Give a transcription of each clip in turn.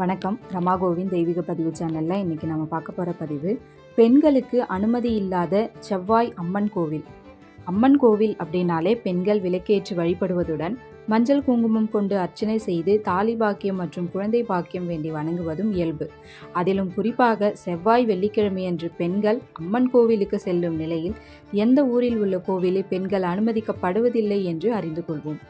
வணக்கம். ரமாகோவின் தெய்வீக பதிவு சேனலில் இன்றைக்கி நம்ம பார்க்க போகிற பதிவு பெண்களுக்கு அனுமதி இல்லாத செவ்வாய் அம்மன் கோவில். அம்மன் கோவில் அப்படின்னாலே பெண்கள் விளக்கேற்றி வழிபடுவதுடன் மஞ்சள் குங்குமம் கொண்டு அர்ச்சனை செய்து தாலி பாக்கியம் மற்றும் குழந்தை பாக்கியம் வேண்டி வணங்குவதும் இயல்பு. அதிலும் குறிப்பாக செவ்வாய் வெள்ளிக்கிழமையன்று பெண்கள் அம்மன் கோவிலுக்கு செல்லும் நிலையில் எந்த ஊரில் உள்ள கோவிலில் பெண்கள் அனுமதிக்கப்படுவதில்லை என்று அறிந்து கொள்வோம்.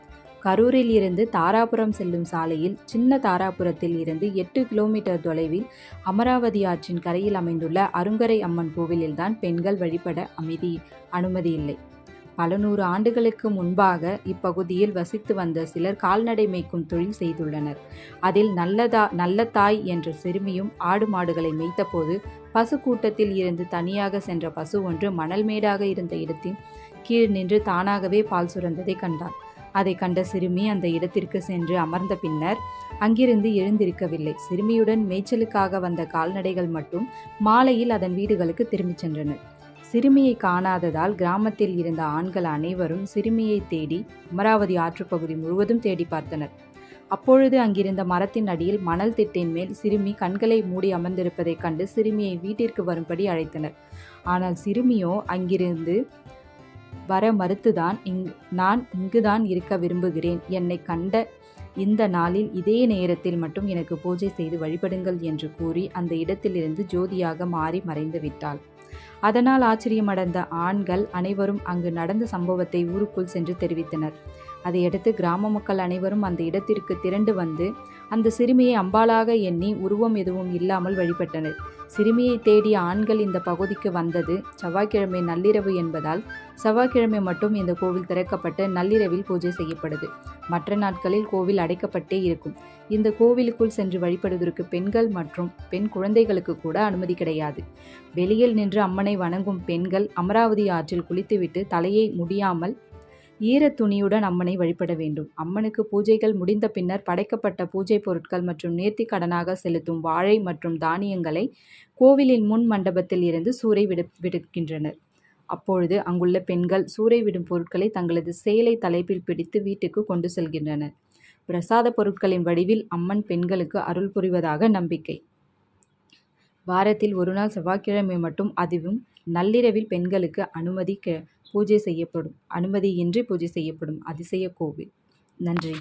கரூரில் இருந்து தாராபுரம் செல்லும் சாலையில் சின்ன தாராபுரத்தில் இருந்து எட்டு கிலோமீட்டர் தொலைவில் அமராவதி ஆற்றின் கரையில் அமைந்துள்ள அருங்கரை அம்மன் கோவிலில்தான் பெண்கள் வழிபட அமைதி அனுமதி இல்லை. பல நூறு ஆண்டுகளுக்கு முன்பாக இப்பகுதியில் வசித்து வந்த சிலர் கால்நடை மேய்க்கும் தொழில் செய்துள்ளனர். அதில் நல்லதா நல்ல தாய் என்ற சிறுமியும் ஆடு மாடுகளை மேய்த்தபோது பசு கூட்டத்தில் இருந்து தனியாக சென்ற பசு ஒன்று மணல் மேடாக இருந்த இடத்தின் கீழ் நின்று தானாகவே பால் சுரந்ததை கண்டார் அதை கண்ட சிறுமி அந்த இடத்திற்கு சென்று அமர்ந்த பின்னர் அங்கிருந்து எழுந்திருக்கவில்லை. சிறுமியுடன் மேய்ச்சலுக்காக வந்த கால்நடைகள் மட்டும் மாலையில் அதன் வீடுகளுக்கு திரும்பிச் சென்றனர் சிறுமியை காணாததால் கிராமத்தில் இருந்த ஆண்கள் அனைவரும் சிறுமியை தேடி அமராவதி ஆற்றுப்பகுதி முழுவதும் தேடி பார்த்தனர். அப்பொழுது அங்கிருந்த மரத்தின் அடியில் மணல் திட்டின் மேல் சிறுமி கண்களை மூடி அமர்ந்திருப்பதைக் கண்டு சிறுமியை வீட்டிற்கு வரும்படி அழைத்தனர். ஆனால் சிறுமியோ அங்கிருந்து வர மறுத்துதான் இங் நான் இங்குதான் இருக்க விரும்புகிறேன். என்னை கண்ட இந்த நாளில் இதே நேரத்தில் மட்டும் எனக்கு பூஜை செய்து வழிபடுங்கள் என்று கூறி அந்த இடத்திலிருந்து ஜோதியாக மாறி மறைந்து விட்டாள். அதனால் ஆச்சரியமடைந்த ஆண்கள் அனைவரும் அங்கு நடந்த சம்பவத்தை ஊருக்குள் சென்று தெரிவித்தனர். அதையடுத்து கிராம மக்கள் அனைவரும் அந்த இடத்திற்கு திரண்டு வந்து அந்த சிறுமியை அம்பாளாக எண்ணி உருவம் எதுவும் இல்லாமல் வழிபட்டனர். சிறுமியை தேடிய ஆண்கள் இந்த பகுதிக்கு வந்தது. செவ்வாய்க்கிழமை நள்ளிரவு என்பதால் செவ்வாய்க்கிழமை மட்டும் இந்த கோவில் திறக்கப்பட்டு நள்ளிரவில் பூஜை செய்யப்படுது. மற்ற நாட்களில் கோவில் அடைக்கப்பட்டே இருக்கும். இந்த கோவிலுக்குள் சென்று வழிபடுவதற்கு பெண்கள் மற்றும் பெண் குழந்தைகளுக்கு கூட அனுமதி கிடையாது. வெளியில் நின்று அம்மனை வணங்கும் பெண்கள் அமராவதி ஆற்றில் குளித்துவிட்டு தலையை முடியாமல் ஈர துணியுடன் அம்மனை வழிபட வேண்டும். அம்மனுக்கு பூஜைகள் முடிந்த பின்னர் படைக்கப்பட்ட பூஜை பொருட்கள் மற்றும் நேர்த்தி கடனாக செலுத்தும் வாழை மற்றும் தானியங்களை கோவிலின் முன் மண்டபத்தில் இருந்து சூறை விடு விடுக்கின்றனர். அப்பொழுது அங்குள்ள பெண்கள் சூறை விடும் பொருட்களை தங்களது சேலை தலைப்பில் பிடித்து வீட்டுக்கு கொண்டு செல்கின்றனர். பிரசாத பொருட்களின் வடிவில் அம்மன் பெண்களுக்கு அருள் புரிவதாக நம்பிக்கை. வாரத்தில் ஒரு நாள் செவ்வாய்க்கிழமை மட்டும் அதுவும் நள்ளிரவில் பெண்களுக்கு அனுமதி பூஜை செய்யப்படும். அனுமதியின்றி பூஜை செய்யப்படும். அதிசய கோவில். நன்றி.